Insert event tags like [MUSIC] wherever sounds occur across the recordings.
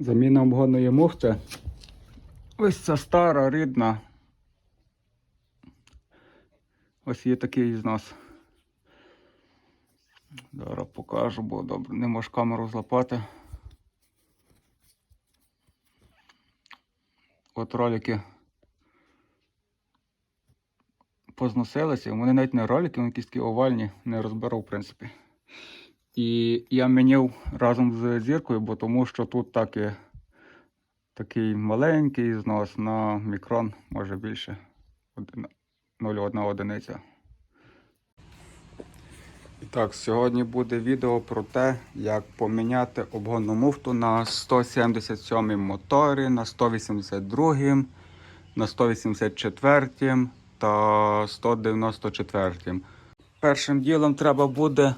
Заміна обгонної муфти. Ось ця стара, рідна. Ось є такий знос. Зараз покажу, бо добре, не можу камеру злапати. От ролики позносилися. Вони навіть не ролики, вони якісь такі овальні, не розберу, в принципі. І я міняв разом з зіркою, бо тому що тут так і, такий маленький знос на мікрон, може більше. 0,1 одиниця. І так, сьогодні буде відео про те, як поміняти обгонну муфту на 177 моторі, на 182, на 184 та 194. Першим ділом треба буде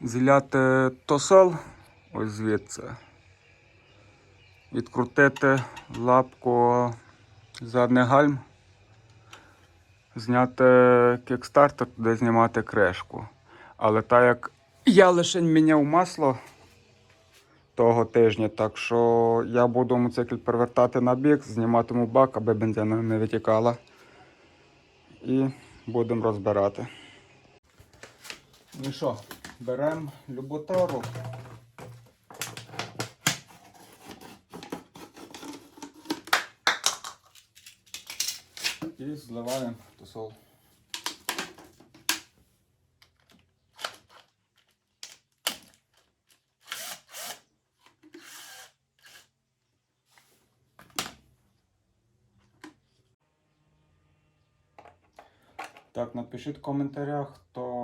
зіляти тосол ось звідси. Відкрутити лапку задний гальм, зняти кікстартер, туди знімати кришку. Але так як я лише міняв масло того тижня, так що я буду мотоцикл перевертати на бік, зніматиму бак, аби бензина не витікала. І будемо розбирати. Ну що, беремо любу тару. І зливаємо тосол. Так, напишіть в коментарях, хто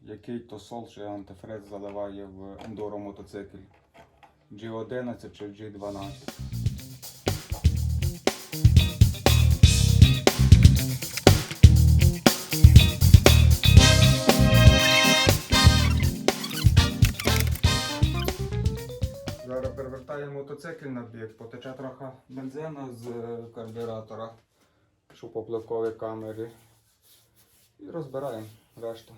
який тосол чи антифриз заливає в ендуро мотоцикль. G11 чи G12. Зараз перевертаємо мотоцикл на бік, потече трохи бензину з е, карбюратора, що по плавковій камері. І розбираємо решту.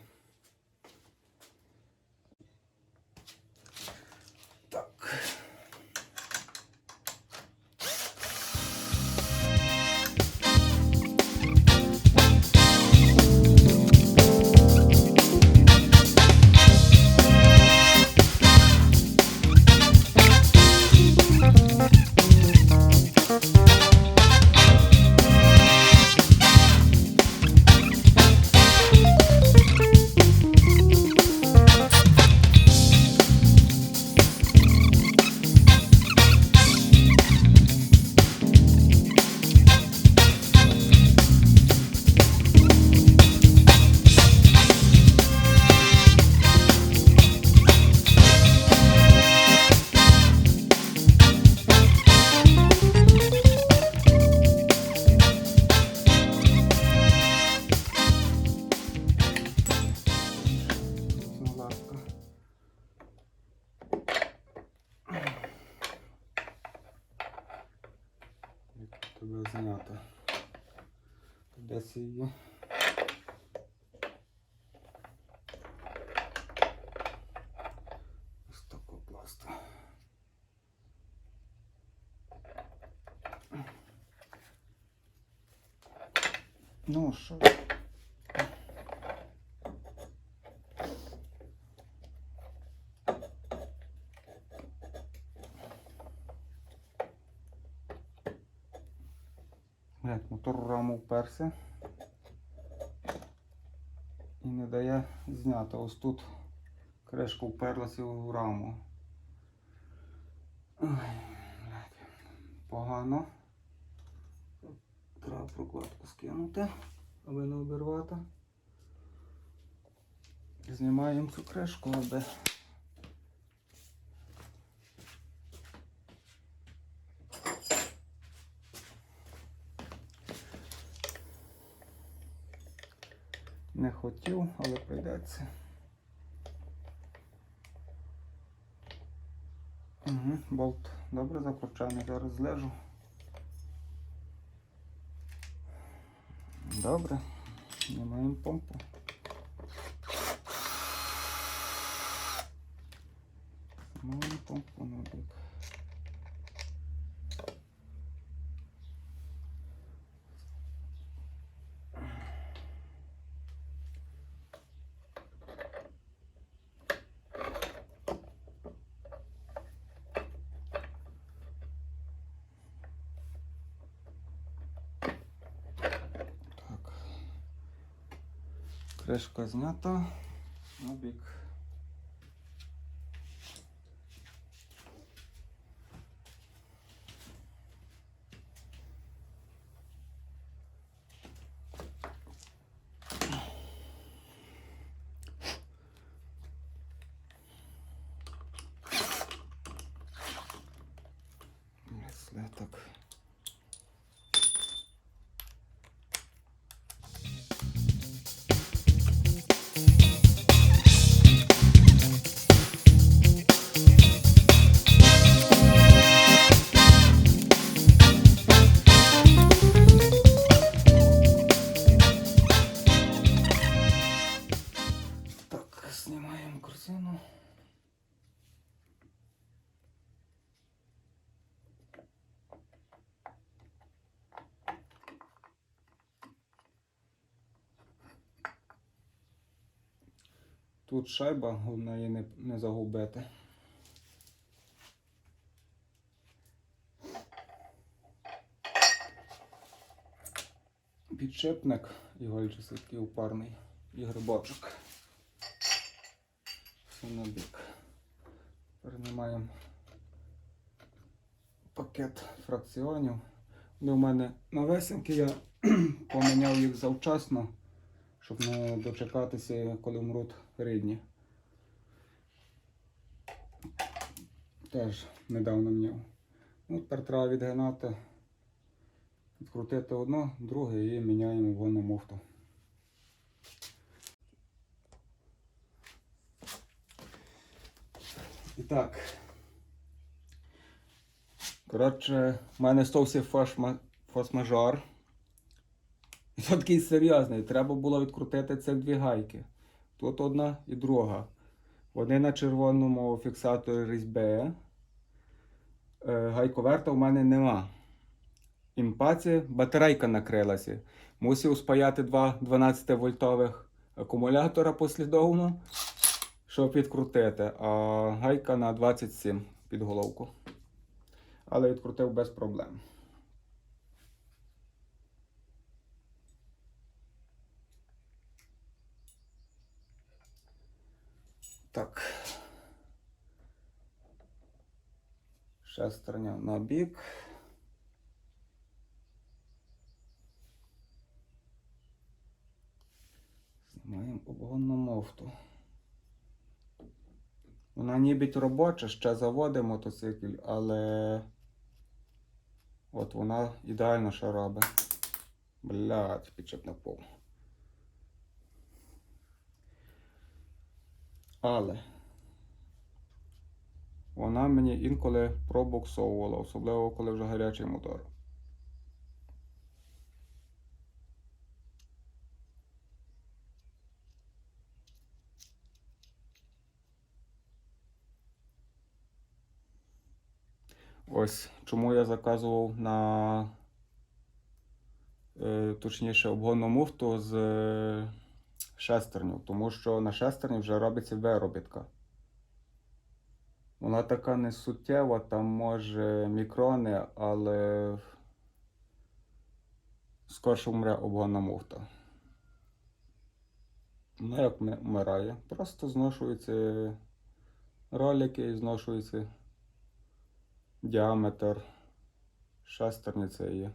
Десь її. Ось таку пласту. Ну що? Мотор раму вперся і не дає зняти. Ось тут кришка вперлася в раму. Ой, Погано. Треба прокладку скинути, аби не обірвати. Знімаємо цю кришку, аби не хотів, але прийдеться. Угу, болт добре закручений, зараз злежу. Добре, знімаємо помпу. Знімаємо помпу на бік. Кришка знята. На Знімаємо корзину. Тут шайба, головне її не, не загубити. Підшипник ігольчий такий упарний і грибочок. Все на бік. Перенімаємо пакет фракціонів. Вони у мене новесенькі, я [CLEARS THROAT] поміняв їх завчасно, щоб не дочекатися, коли вмруть рідні. Теж недавно міняв. Ну, тепер треба відгинати, відкрутити одно, друге і міняємо воно муфту. І так. Коротше, в мене стався форс-ма- форс-мажор. І такий серйозний. Треба було відкрутити цих дві гайки. Тут одна і друга. Вони на червоному фіксаторі різьби. Е, Гайковерта в мене нема. Імпаці батарейка накрилася. Мусив спаяти два 12 вольтових акумулятора послідовно, щоб відкрутити. А гайка на 27 під головку. Але відкрутив без проблем. Так. Шестерня на бік. Знімаємо обгонну мофту. Вона нібить робоча, ще заводить мотоцикл, але от вона ідеально що робить. Блядь, підчепна пол. Але вона мені інколи пробуксовувала, особливо коли вже гарячий мотор. Ось чому я заказував на е, точніше обгонну муфту з е, шестерню, тому що на шестерні вже робиться виробітка. Вона така не суттєва, там може мікрони, але скорше вмре обгонна муфта. Ну, як ми- вмирає? Просто зношуються ролики і зношується діаметр шестерні цієї,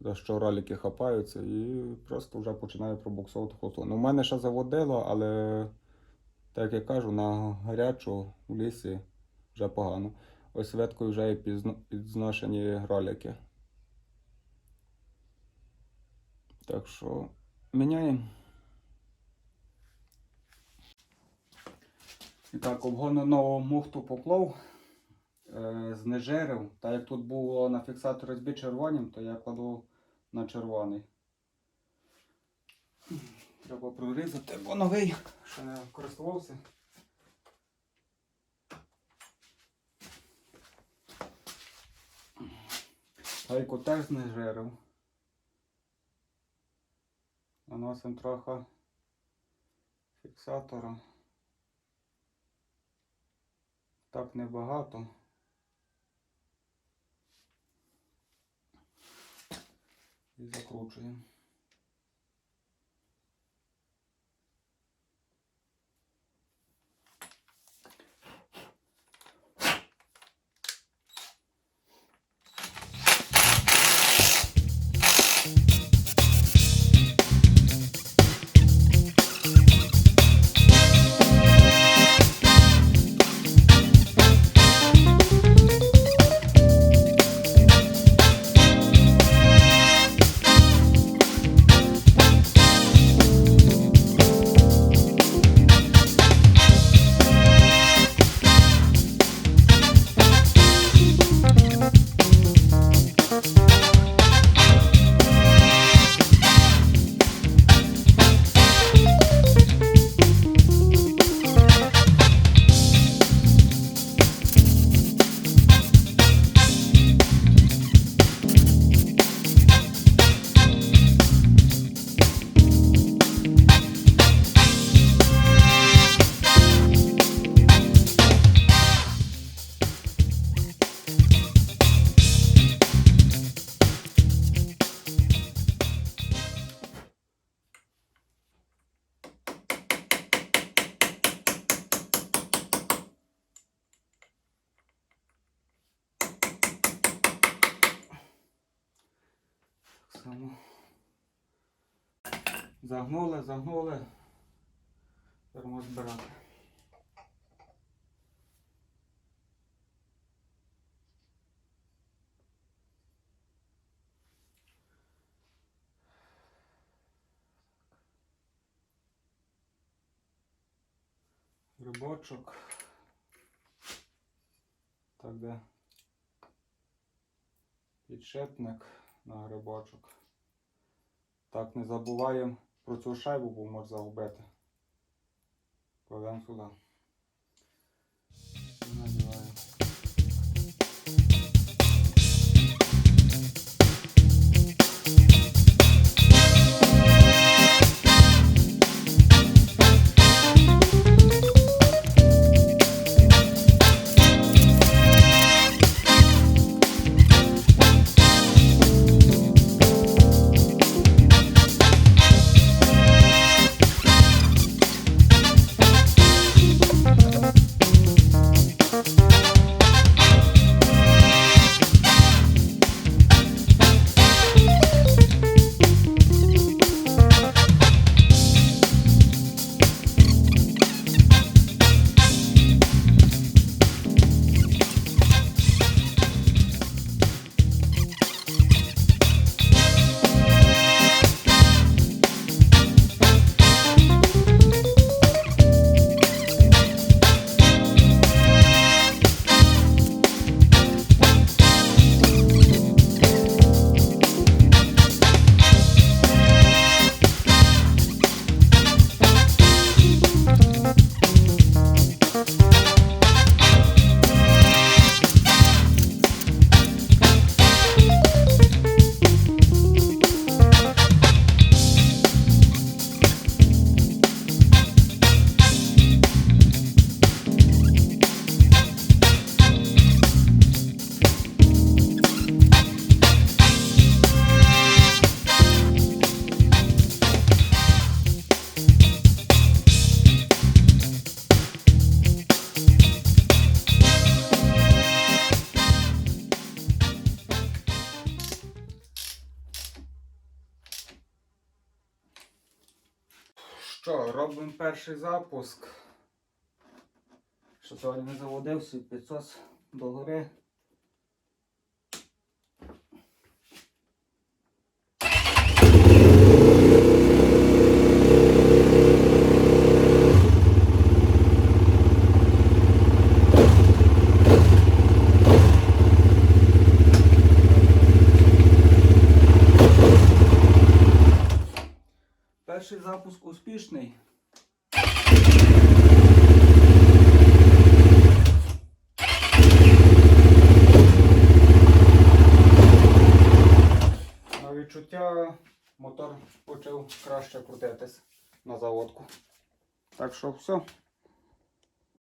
за що ролики хапаються і просто вже починає пробуксовувати. Ну, в мене ще заводило, але, так як я кажу, на гарячу в лісі вже погано. Ось веткою вже і підзношені ролики. Так що міняємо. І так, обгону нову муфту поклав е, знежирив. Та як тут було на фіксаторі збі червоним, то я кладу на червоний. Треба прорізати, бо новий, ще не користувався. Гайку теж знежирив. Наносимо трохи фіксатора. Так небагато. І закручуємо. Загнули, загнули. Беремо збирати. Грибочок. Так, де? Підшипник на грибочок. Так, не забуваємо про цю шайбу, бо може загубити. Кладемо сюди. Що, робимо перший запуск. Що сьогодні не заводився, підсос догори. Перший запуск успішний. На відчуття мотор почав краще крутитись на заводку. Так що все.